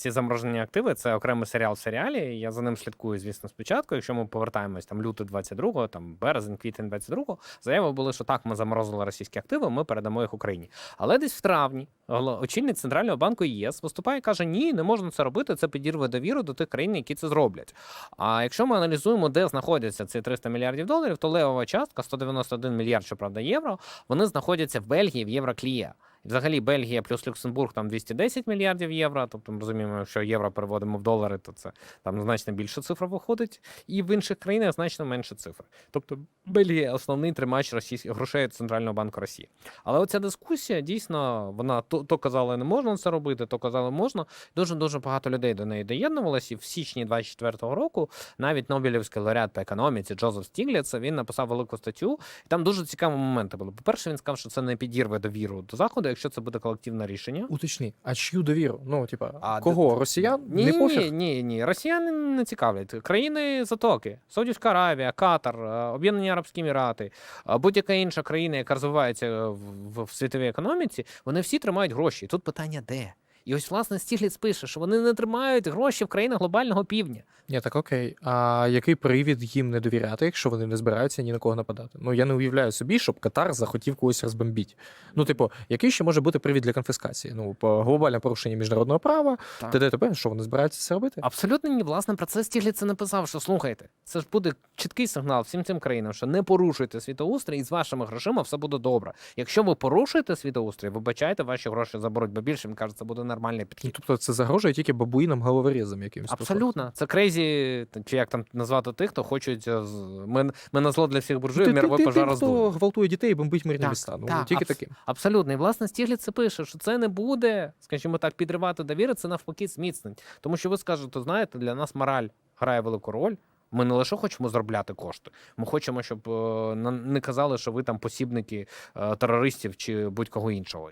ці заморожені активи це окремий серіал в серіалі. Я за ним слідкую, звісно, спочатку. Якщо ми повертаємось там лютий 22-го, там березень, квітень 22-го, заяви були, що так, ми заморозили російські активи, ми передамо їх Україні. Але десь в травні очільник центрального банку ЄС виступає і каже: ні, не можна це робити. Це підірве довіру до тих країн, які це зроблять. А якщо ми аналізуємо, де знаходяться ці 300 мільярдів доларів, то левова частка 191 мільярд, щоправда, євро, вони знаходяться в Бельгії в Єврокліє. Взагалі Бельгія плюс Люксембург там 210 мільярдів євро. Тобто ми розуміємо, якщо євро переводимо в долари, то це там значно більша цифра виходить, і в інших країнах значно менше цифр. Тобто Бельгія основний тримач російських грошей Центрального банку Росії. Але оця дискусія дійсно вона то, то казали, не можна це робити, то казали, можна. Дуже дуже багато людей до неї доєднувалося. І в січні 24-го року навіть Нобелівський лауреат по економіці Джозеф Стігліц він написав велику статтю. І там дуже цікаві моменти були. По-перше, він сказав, що це не підірве довіру до заходу, якщо це буде колективне рішення. Уточні, а чию довіру? Ну, типа, А, кого? Росіян? Ні, не ні, пофіг? ні, ні. Росіяни не цікавлять. Країни Затоки, Саудівська Аравія, Катар, е, Об'єднані Арабські Емірати, е, будь-яка інша країна, яка розвивається в, в світовій економіці, вони всі тримають гроші. Тут питання де? І ось власне Стігліц пише, що вони не тримають гроші в країнах глобального півдня. Ні, так окей. А який привід їм не довіряти, якщо вони не збираються ні на кого нападати? Ну я не уявляю собі, щоб Катар захотів когось розбомбіть. Ну, типу, який ще може бути привід для конфіскації? Ну, по глобальне порушення міжнародного права, т.д. т.п. що вони збираються це робити? Абсолютно ні, власне, про це Стігліц це написав, що слухайте, це ж буде чіткий сигнал всім цим країнам, що не порушуйте світоустрій, і з вашими грошима все буде добре. Якщо ви порушуєте світоустрій, вибачайте, ваші гроші заберуть, бо більше він каже, це буде нормальний Ну, підхід. тобто це загрожує тільки бабуїнам головорізам якимось. Абсолютно, це крейзі, чи як там назвати тих, хто хочуть е, ми, ми на зло для всіх буржуїв міровий пожар ти, хто гвалтує дітей і бомбить мирні Так, міста. Ну, так, тільки абс- таким. Абсолютно. І власне Стігліц це пише, що це не буде, скажімо так, підривати довіри, це навпаки зміцнить. Тому що ви скажете, знаєте, для нас мораль грає велику роль. Ми не лише хочемо заробляти кошти, ми хочемо, щоб е, не казали, що ви там посібники е, терористів чи будь-кого іншого.